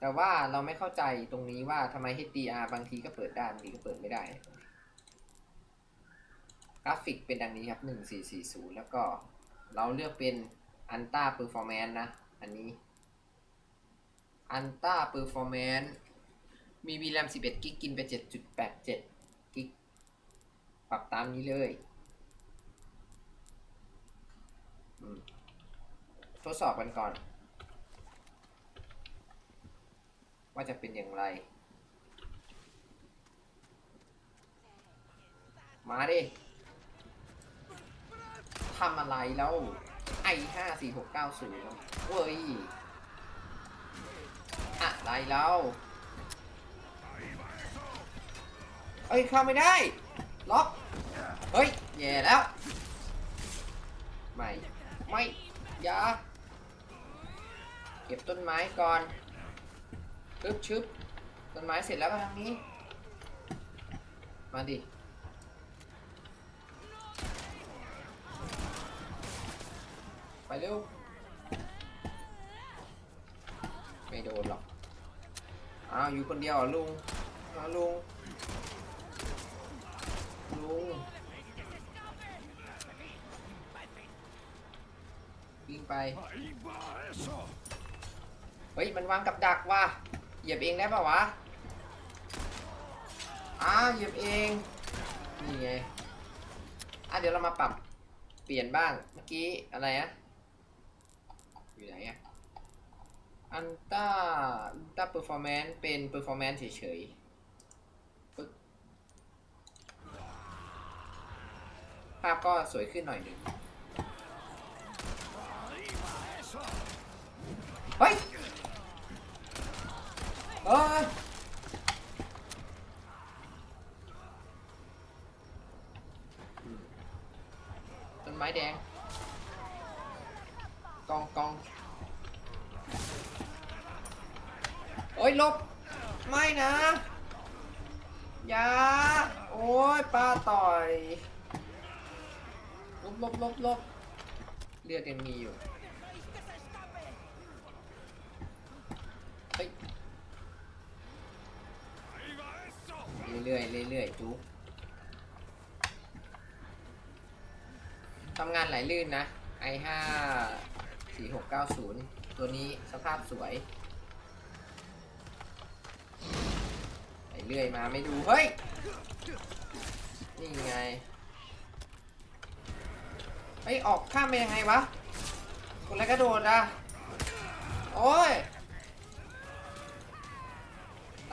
แต่ว่าเราไม่เข้าใจตรงนี้ว่าทำไม HDR บางทีก็เปิดได้บางทีก็เปิดไม่ได้ กราฟิกเป็นดังนี้ครับ 1440 แล้วก็เราเลือกเป็น Ultra Performance นะ อันนี้ Ultra Performance มี VRAM 11 กิกกินไป 7.87 กิก ปรับตามนี้เลยทดสอบกันก่อน ว่าจะเป็นอย่างไร มาดิทำอะไรแล้วไอห้าสี่หกเก้าศูนย์เว้ย อะไรแล้วเอ้ยเข้าไม่ได้ ล็อก เฮ้ย แย่แล้ว ไม่ ไม่ อย่า เก็บต้นไม้ก่อน ชึบชึบต้นไม้เสร็จแล้วก็ทางนี้ มาดิไปเร็ว ไม่โดนหรอก อ้าวอยู่คนเดียวลุงอ้าลุง ลุงวิ่งไป เฮ้ย มันวางกับดักว่ะ เหยียบเองได้ป่าวะอ้าเหยียบเอง นี่ไง อะเดี๋ยวเรามาปรับเปลี่ยนบ้าง เมื่อกี้อะไรอะอยู่ไหนอะอันต้าอันต้าเปอร์ฟอร์แมนซ์เป็นเปอร์ฟอร์แมนซ์เฉยๆ ภาพก็สวยขึ้นหน่อยหนึ่งเฮ้ย เออต้นไม้แดง กองกองโอ้ยลบ ไม่นะอย่าโอ้ยป้าต่อย ลบลบลบลบเลือดยังมีอยู่ เรื่อยๆเรื่อยๆจุ๊บทำงานไหลลื่นนะ i5 4690 ตัวนี้สภาพสวยไหลเรื่อยมาไม่ดู เฮ้ย นี่ไง เฮ้ย ออกข้ามไปยังไงวะกดแล้วกระโดดอะโอ้ย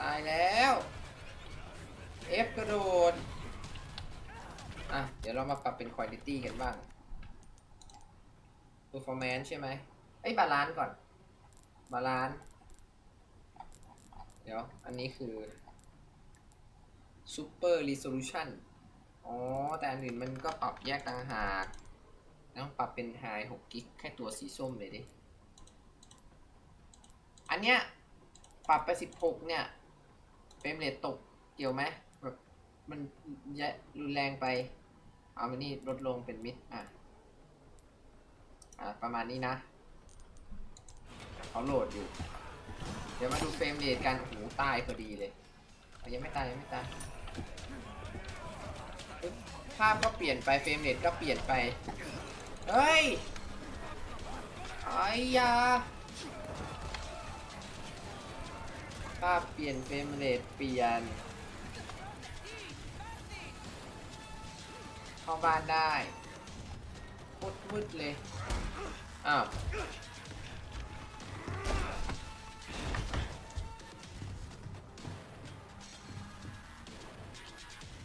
ตายแล้ว F กระโดด อะ เดี๋ยวเรามาปรับเป็น Quality กันบ้าง Performance ใช่ไหมไอ้บาลานซ์ก่อน บาลานซ์ เดี๋ยว อันนี้คือ Super Resolution อ๋อ แต่อันอื่นมันก็ปรับแยกต่างหากต้องปรับเป็น High 6กิกแค่ตัวสีส้มเลยดิ อันเนี้ย ปรับไป 16 เนี่ยเฟรมเรทตกเกี่ยวไหม มันยะรุนแรงไป เอามานี่ลดลงเป็นมิดอะ อะ ประมาณนี้นะเขาโหลดอยู่ เดี๋ยวมาดูเฟรมเรทกันโอ้โหตายพอดีเลยยังไม่ตายยังไม่ตายภาพก็เปลี่ยนไปเฟรมเรทก็เปลี่ยนไป เฮ้ยไอ้ยาภาพเปลี่ยนเฟรมเรทเปลี่ยน เข้าบ้านได้โคตรมืดเลย อ้าว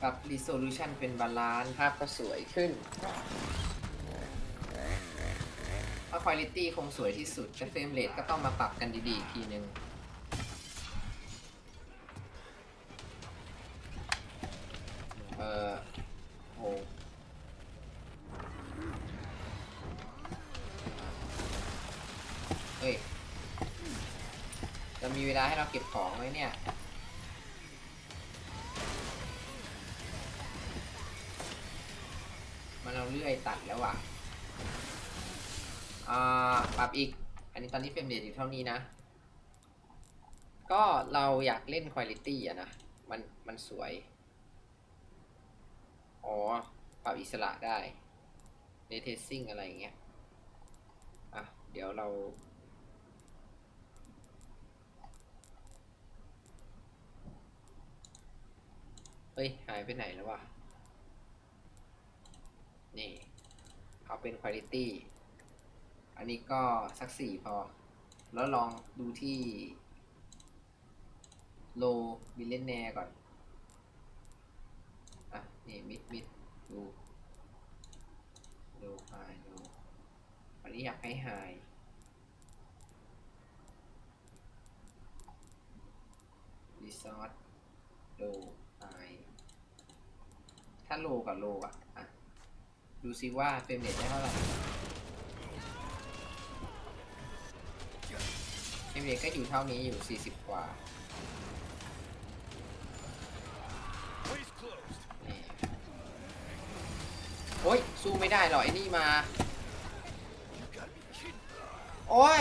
ปรับ resolution เป็นบาลานซ์ภาพก็สวยขึ้นถ้า quality คงสวยที่สุดแต่เฟรมเรทก็ต้องมาปรับกันดีๆ อีกทีนึง เออโหเฮ้ย จะมี เราเก็บของไหมเนี่ย มันเอาเลื่อยตัดแล้วอะอ่าปรับอีก อันนี้ตอนนี้เฟรมเรทอยู่เท่านี้นะ ก็เราอยากเล่นคุณ i t y อะนะ มันมันสวย อ๋อ ปรับอิสระได้เ a เทสซิ่งอะไรอย่างเงี้ย อะ เดี๋ยวเรา ฮ้ย หายไปไหนแล้ววะ นี่ เอาเป็นคุณ i t y อันนี้ก็สักสี่พอ แล้วลองดูที่โลบิลเลนแนก่อน อะ นี่มิดมิดดูดูไฮดูอันนี้อยากให้ไฮรีซอสโลไฮ ถ้าโลกับโลอะอะดูซิว่าเฟรมเรทได้เท่าไหร่เฟรมเรทก็อยู่เท่านี้อยู่ 40 กว่า Place closed. นี่โอ้ยสู้ไม่ได้หรอไอ้นี่มา โอ้ย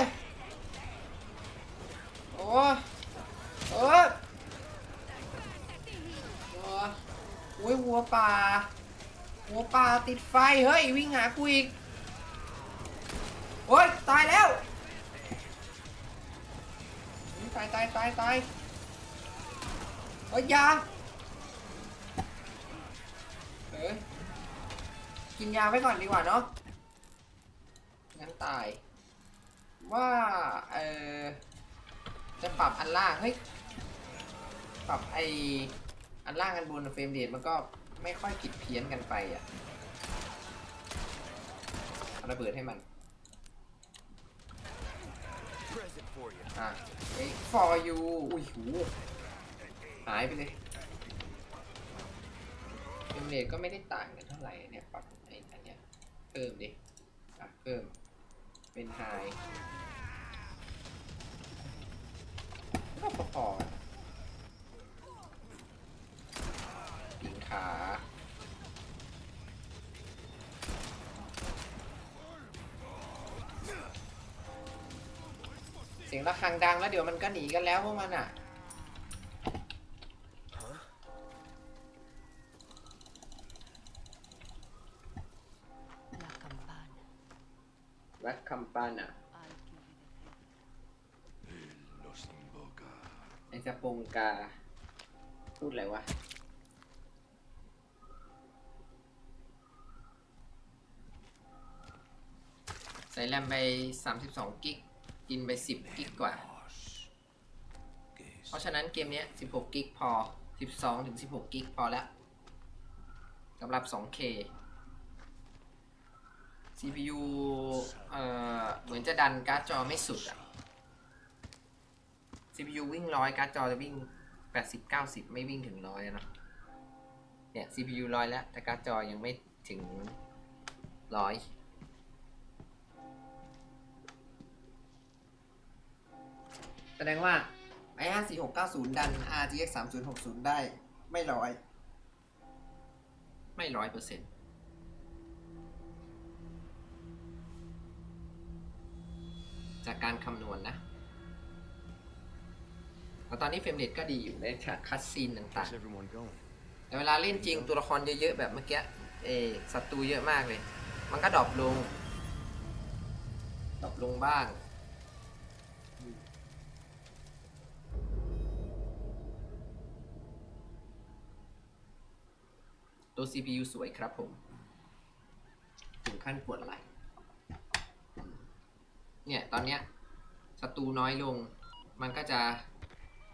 โอ้ยโอ้ยโอ้ยโอ้ยวัวป่าวัวป่าติดไฟเฮ้ยวิ่งหากูอีกโอ้ยตายแล้วตายตายตายตายเฮ้ยยาเอ้ยกินยาไว้ก่อนดีกว่าเนาะงั้นตาย ว่า เออจะปรับอันล่างเฮ้ย ปรับไอ อันล่างอันบนเฟรมเรทมันก็ไม่ค่อยผิดเพี้ยนกันไปอะเอาระเบิดให้มัน Present for you. อะเอ้ย for you อุ้ยหูหายไปเลยเฟรมเรทก็ไม่ได้ต่างกันเท่าไหร่เนี่ยปรับไอ้อันเนี้ยเพิ่มดิอะเพิ่มเป็นไฮก็พอๆ กันยิงขาเสียงระฆังดังแล้วเดี๋ยวมันก็หนีกันแล้วพวกมันอะ Huh? La campana. รักคำปาน่ะ I'll give you the Él los invoca. ไอจะปงกา พูดอะไรวะ ส่แรมไป 32 กิก กินไป 10 กิกกว่า เพราะฉะนั้นเกมนี้ 16 กิกพอ 12 ถึง 16 กิกพอแล้วสำหรับ 2K CPU เอ่อ เหมือนจะดันการ์ดจอไม่สุดอะ CPU วิ่งร้อยการ์ดจอจะวิ่ง 80 90 ไม่วิ่งถึงร้อยอะเนะเนี่ย CPU ร้อยแล้ว แต่การ์ดจอยังไม่ถึงร้อย แสดงว่า i 5 4 6 9 0ดัน RTX 3 0 6 0ได้ไม่ร้อย ไม่ร้อยเปอร์เซ็นต์จากการคำนวณนะแล้วตอนนี้เฟรมเรทก็ดีอยู่ในฉากคัดซีนต่าง How's everyone going? ๆ แต่เวลาเล่นจริงตัวละครเยอะๆ แบบเมื่อกี้เออศัตรูเยอะมากเลย มันก็ดรอปลงดรอปลงบ้าง ตัว CPU สวยครับผมถึงขั้นปวดไหล่เนี่ย ตอนเนี้ยศัตรูน้อยลง มันก็จะ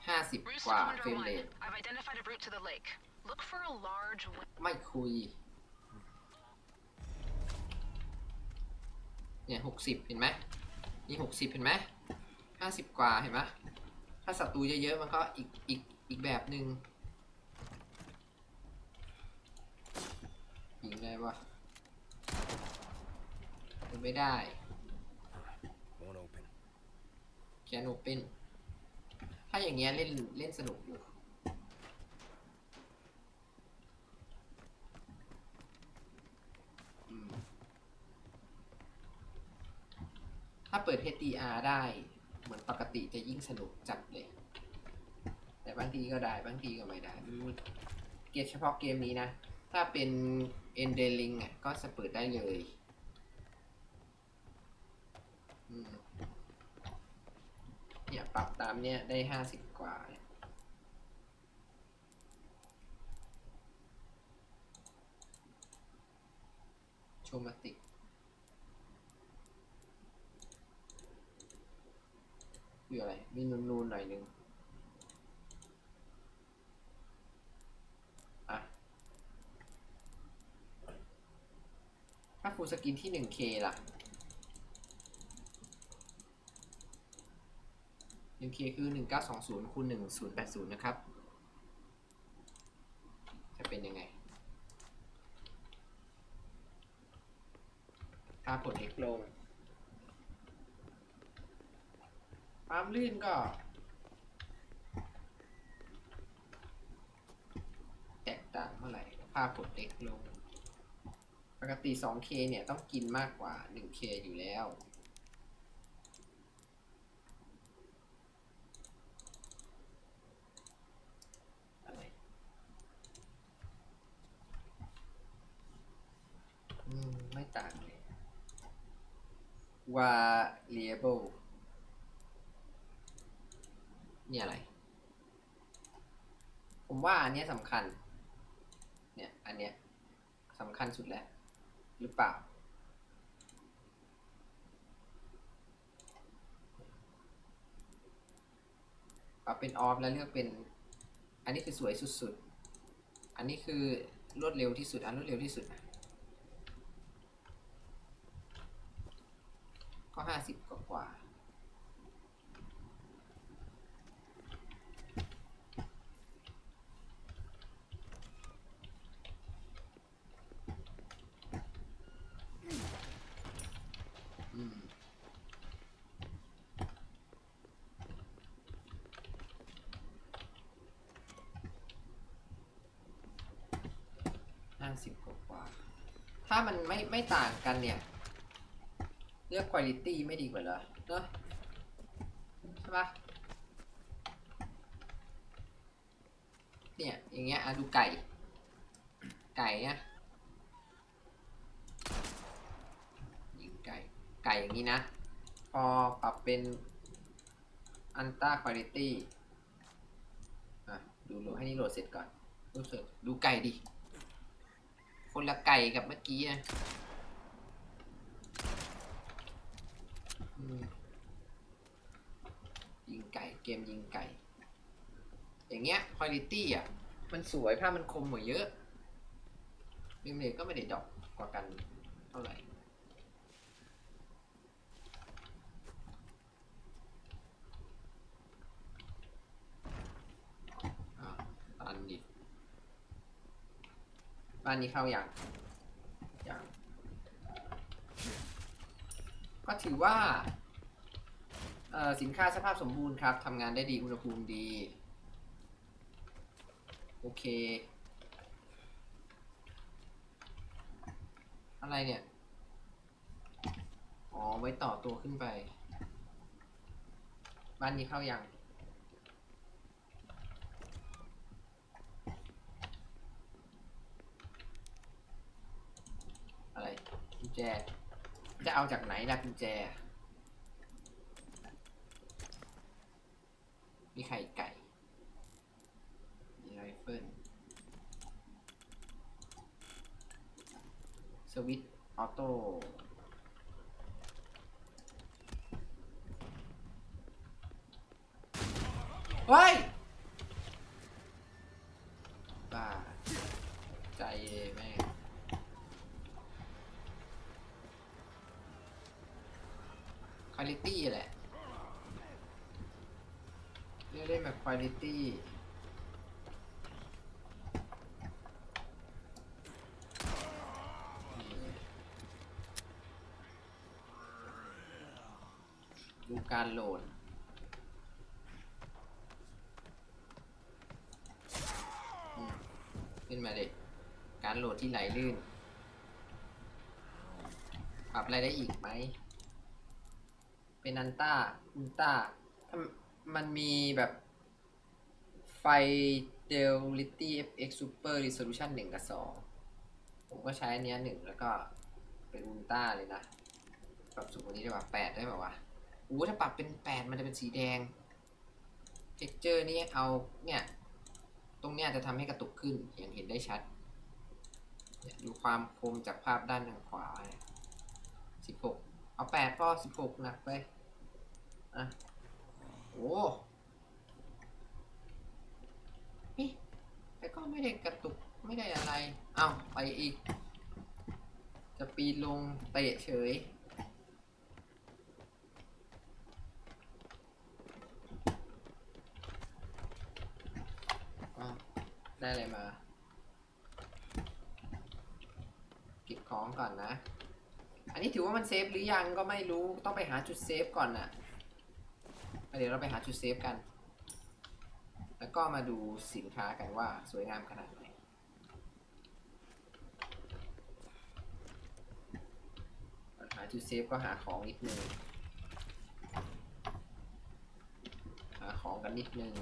50 Roost กว่า Commander เฟรมเรท 1, I've identified a route to the lake. Look for a large wi- ไม่คุย เนี่ยหกสิบเห็นไหมนี่หกสิบเห็นไหมห้าสิบกว่าเห็นไหมถ้าศัตรูเยอะๆ มันก็อีกอีกอีกแบบหนึ่ง ยิงได้ปะยิงไม่ได้ Won't open. แคนโอเปนถ้าอย่างเงี้ยเล่นเล่นสนุกอยู่ อืม ถ้าเปิด HDR ได้ เหมือนปกติจะยิ่งสนุกจัดเลยบางทีก็ได้ บางทีก็ไม่ได้มันมีเกมเฉพาะเกมนี้นะ ถ้าเป็นเอนเดลิงอะก็จะเปิดได้เลยเนี่ยปรับตามเนี่ยได้ห้าสิบกว่าโชมาติกคืออะไร มีนูนๆหน่อยนึง ถ้าฟูลสกินที่ 1K ล่ะ 1K คือ 1920คูณ1080 นะครับ จะเป็นยังไง ถ้าผลเล็กลงความลื่นก็ แตกต่างเท่าไหร่ ภาพกดเล็กลงป กติ 2K เนี่ย ต้องกินมากกว่า 1K อยู่แล้ว อะไร อืม ไม่ต่างเลย variable นี่อะไร ผมว่าอันเนี้ยสำคัญ เนี่ย อันเนี้ยสำคัญสุดแล้ว หรือเปล่า ปรับเป็นออฟแล้วเลือกเป็น อันนี้คือสวยสุดๆ อันนี้คือรวดเร็วที่สุด อันรวดเร็วที่สุด ก็ห้าสิบกว่า อืม ห้า สิบกว่า ถ้ามันไม่ไม่ต่างกันเนี่ย เลือกคุณ i t y ไม่ดีกว่าเหรอเนอะใช่ปะเนี่ย อย่างเงี้ยอะดูไก่ ไก่เนี่ยยิงไก่ ไก่อย่างนี้นะ พอปรับเป็นอันต้าคุณ i t y อะ ดูโหลดให้นี่โหลดเสร็จก่อนดูสร็จดูไก่ดิ คนละไก่กับเมื่อกี้อะยิงไก่เกมยิงไก่ อย่างเงี้ยคุณลิตี้อะ มันสวยภาพมันคมกว่าเยอะเมมเรก็ไม่ได้ดอกกว่ากันเท่าไหร่ อ่าตันดิ บ้านนี้เข้าอย่างอย่าง ก็ถือว่าเอ่อสินค้าสภาพสมบูรณ์ครับทำงานได้ดีอุณหภูมิดี โอเค อะไรเนี่ย อ๋อ ไว้ต่อตัวขึ้นไป บ้านนี้เข้ายังกุญ แจ จะเอาจากไหนล่ะกุญแจ มีไข่ไก่ มีไรเฟิลสวิตช์ออโต้เฮ้ย บ้า ใจเลยแม่ง คุณ i t y แหละเรียกได้แบบคุณ i t y ดูการโหลดขึ้นมาเด็กการโหลดที่ไหลลื่น ปรับอะไรได้อีกไหม เป็นอันต้าอุลต้าถ้ามันมีแบบไฟ Fidelity FX Super Resolution 1 กับ 2 ผมก็ใช้อันเนี้ยหนึ่งแล้วก็เป็นอุลต้าเลยนะ ปรับสูงกว่านี้ได้ป่ะแปดได้ป่ะวะอู้ถ้าปรับเป็นแปดมันจะเป็นสีแดง texture นี่เอาเนี่ย ตรงเนี้ยจะทำให้กระตุกขึ้นอย่างเห็นได้ชัดดูความคมจากภาพด้านทางขวาสิบหกเอาแปดพอสิบหกหนักไป อะโอ้นี่แต่ก็ไม่ได้กระตุกไม่ได้อะไร เอาไปอีก จะปีนลงเตะเฉยอ้าวได้อะไรมาเก็บของก่อนนะ อันนี้ถือว่ามันเซฟหรือยังก็ไม่รู้ต้องไปหาจุดเซฟก่อนน่ะ เดี๋ยวเราไปหาจุดเซฟกัน แล้วก็มาดูสินค้ากันว่าสวยงามขนาดไหน หาจุดเซฟก็หาของนิดนึง หาของกันนิดนึง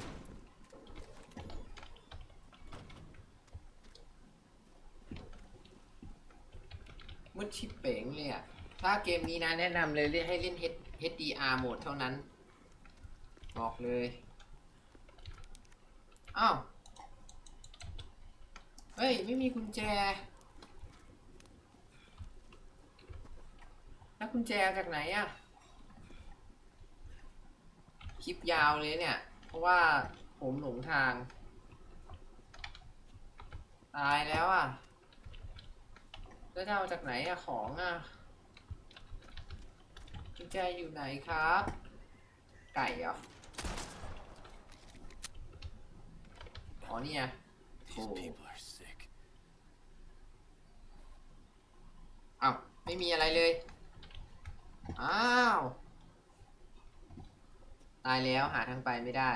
มุดชิปเป๋งเลยอะ ถ้าเกมนี้นะแนะนำเลยเล่นให้เล่น HDR โหมดเท่านั้น บอกเลย อ้าว เฮ้ย ไม่มีกุญแจ แล้วกุญแจจากไหนอะคลิปยาวเลยเนี่ย เพราะว่าผมหลงทาง ตายแล้วอะ แล้วจะเอาจากไหนอะของอะกุญแจอยู่ไหนครับ ไก่เหรอ อ๋อเนี่ย These Oh. people are sick. อ้าวไม่มีอะไรเลย อ้าว ตายแล้วหาทางไปไม่ได้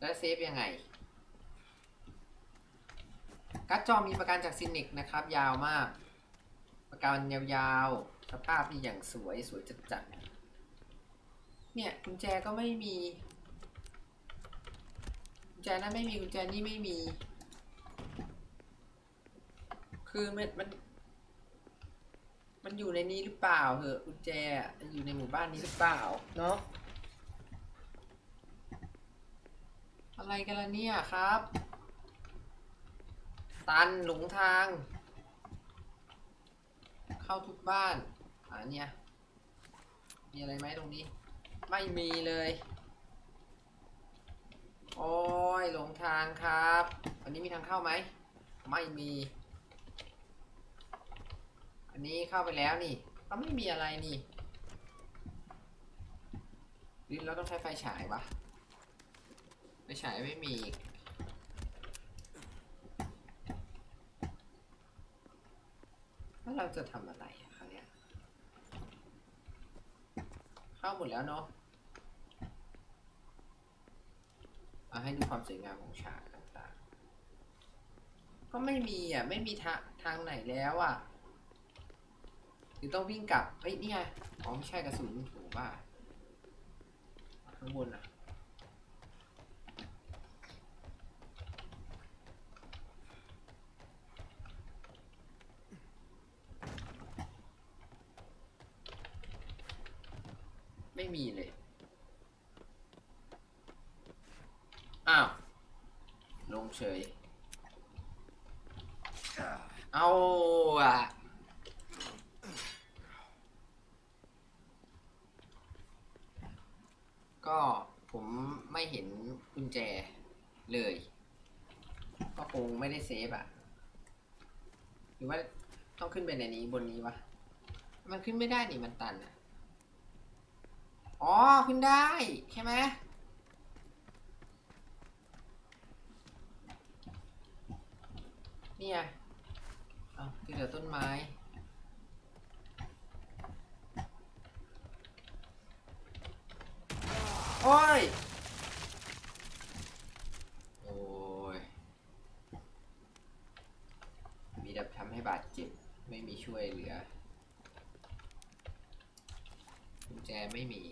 แล้วเซฟยังไงการ์ดจอมีประกันจากซินิกนะครับ ยาวมาก ประกันยาวๆ สภาพนี่อย่างสวยสวยจัดๆเนี่ยกุญแจก็ไม่มีกุญแจนั้นไม่มีกุญแจนี่ไม่มี คือมันมัน มันอยู่ในนี้หรือเปล่าเหอะกุญแจอะมันอยู่ในหมู่บ้านนี้หรือเปล่าเนาะอะไรกันล่ะเนี่ยครับ ตันหลงทาง เข้าทุกบ้านอ่าเนี่ยมีอะไรไหมตรงนี้ ไม่มีเลย โอ้ยหลงทางครับอันนี้มีทางเข้าไหม ไม่มี อันนี้เข้าไปแล้วนี่ ก็ไม่มีอะไรนี่หรือเราต้องใช้ไฟฉายวะไฟฉายไม่มีแล้วเราจะทำอะไรอะคราเนี้ยเข้าหมดแล้วเนาะ เอาให้ดูความสวยงามของฉากต่างๆ ก็ไม่มีอะ ไม่มีทาทางไหนแล้วอะหรือต้องวิ่งกลับ เฮ้ยนี่ไงอ๋อไม่ใช่กระสุนถูกป่ะข้างบนอะไม่มีเลย อ้าว ลงเฉย เอาอะก็ผมไม่เห็นกุญแจเลย ก็คงไม่ได้เซฟอะหรือว่าต้องขึ้นไปในนี้บนนี้วะ มันขึ้นไม่ได้นี่มันตันอะอ๋อ ขึ้นได้ ใช่ไหม นี่ยเอาที่เหลือต้นไม้โอ้ย โอ้ย มีแต่ทำให้บาดเจ็บ ไม่มีช่วยเหลือกุญแจไม่มี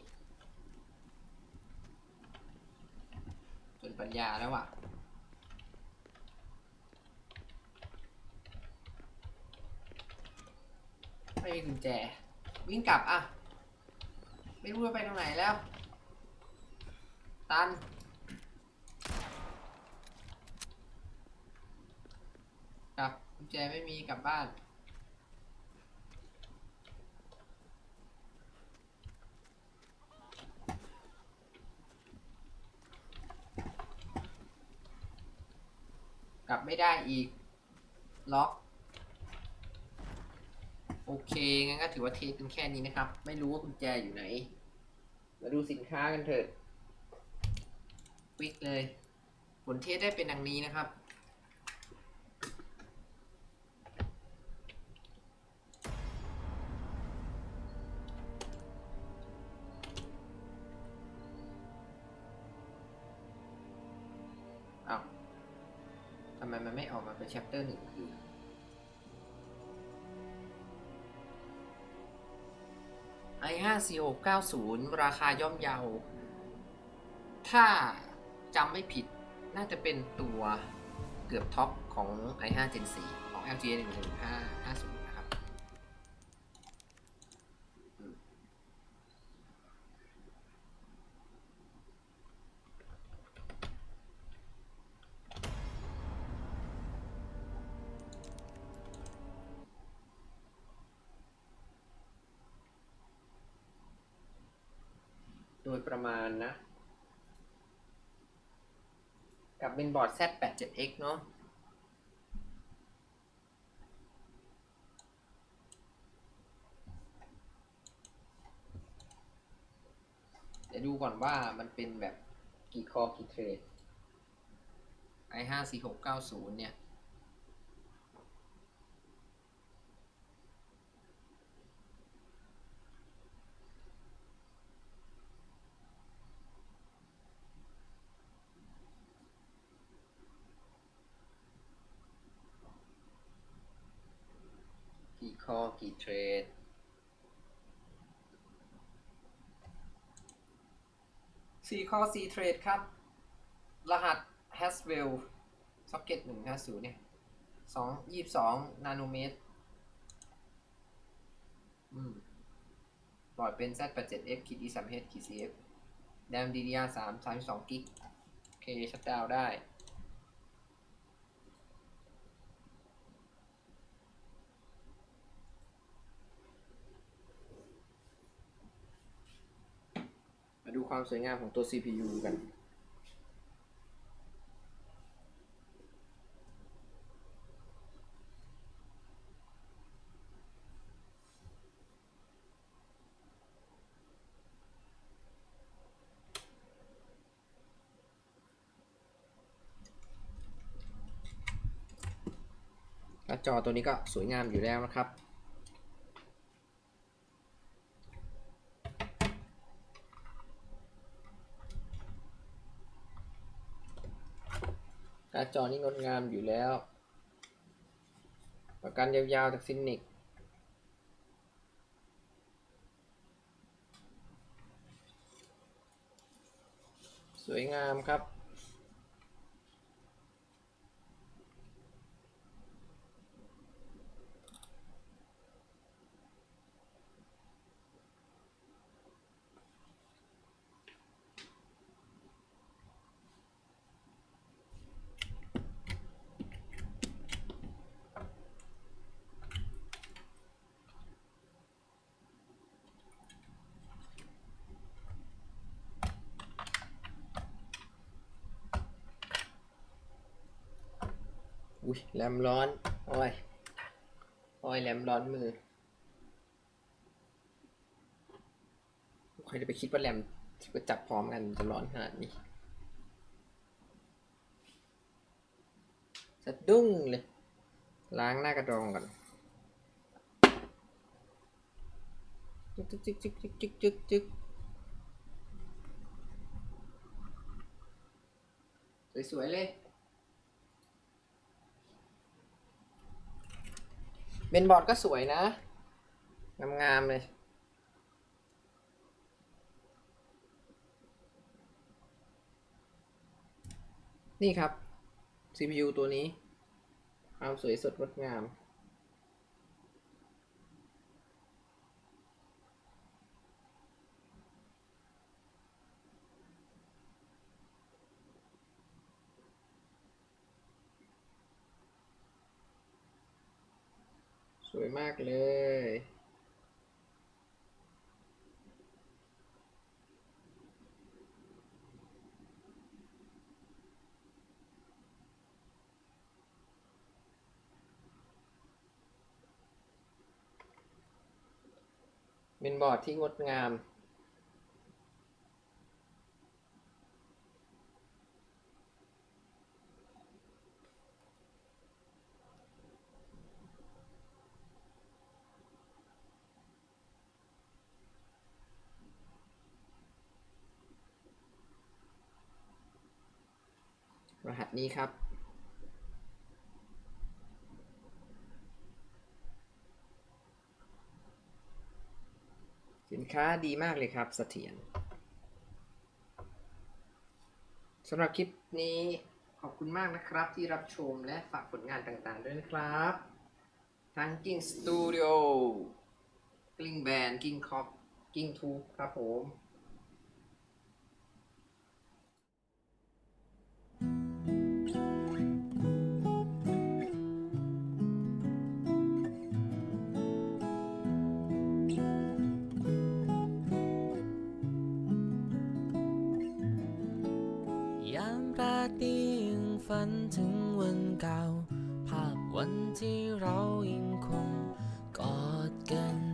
จนปัญญาแล้วว่ะ ไม่มีกุ ญแจ วิ่งกลับอะ ไม่รู้ว่าไปตรงไหนแล้ว ตัน กลับกุญแจไม่มีกลับบ้านกลับไม่ได้อีก ล็อก โอเค งั้นก็ถือว่าเทสกันแค่นี้นะครับ ไม่รู้ว่ากุญแจอยู่ไหน มาดูสินค้ากันเถิดวิกเลย ผลเทสได้เป็นดังนี้นะครับ อ้าวทำไมมันไม่ออกมาเป็น chapter หนึ่งคือ 4690 ราคาย่อมเยา ถ้าจำไม่ผิดน่าจะเป็นตัวเกือบท็อปของ i 5 Gen 4ของ LG11550 นะครับ อืมโดย ประมาณนะ กับเป็นบอร์ด Z87X เนาะเดี๋ยวดูก่อนว่ามันเป็นแบบกี่คอกี่เทรด i5 4690 เนี่ย กี่คอกี่เทรดสี่ข้อสี่เทรดครับ รหัส Haswell Socket หนึ่งห้าศูนย์เนี่ยสองยี่สิบสองนาโนเมตรอืมบอร์ดเป็น Z 8 7 F ขีด E 3 H ขีด CF แรม DDR 3 32กิก โอเค ชัดดาวได้ ความสวยงามของตัว CPU กัน หน้าจอตัวนี้ก็สวยงามอยู่แล้วนะครับ การ์ด จอนี่งดงามอยู่แล้ว ประกันยาวๆจากซินนิกสวยงามครับ อุ้ยแรมร้อนโอ้ยโอ้ยแรมร้อนมือใครจะไปคิดว่าแรมจะจับพร้อมกันจะร้อนขนาดนี้จะดุ้งเลย ล้างหน้ากระดองก่อนจึกจึกจึกจึกจึกจึกจึกสวยๆเลย เบนบอร์ดก็สวยนะ งามๆเลย นี่ครับ CPU ตัวนี้ ความสวยสดงดงาม วยมากเลย เป็นบอร์ดที่งดงาม รหัส นี้ครับ สินค้าดีมากเลยครับเสถียรสำหรับคลิปนี้ขอบคุณมากนะครับที่รับชมและฝากผลงานต่างๆด้วยนะครับ ทั้ง King Studio กลิ้งแบนกิ้งคอปกิ้งทูครับผม วันเก่า ภาพวันที่เรายังคงกอดกัน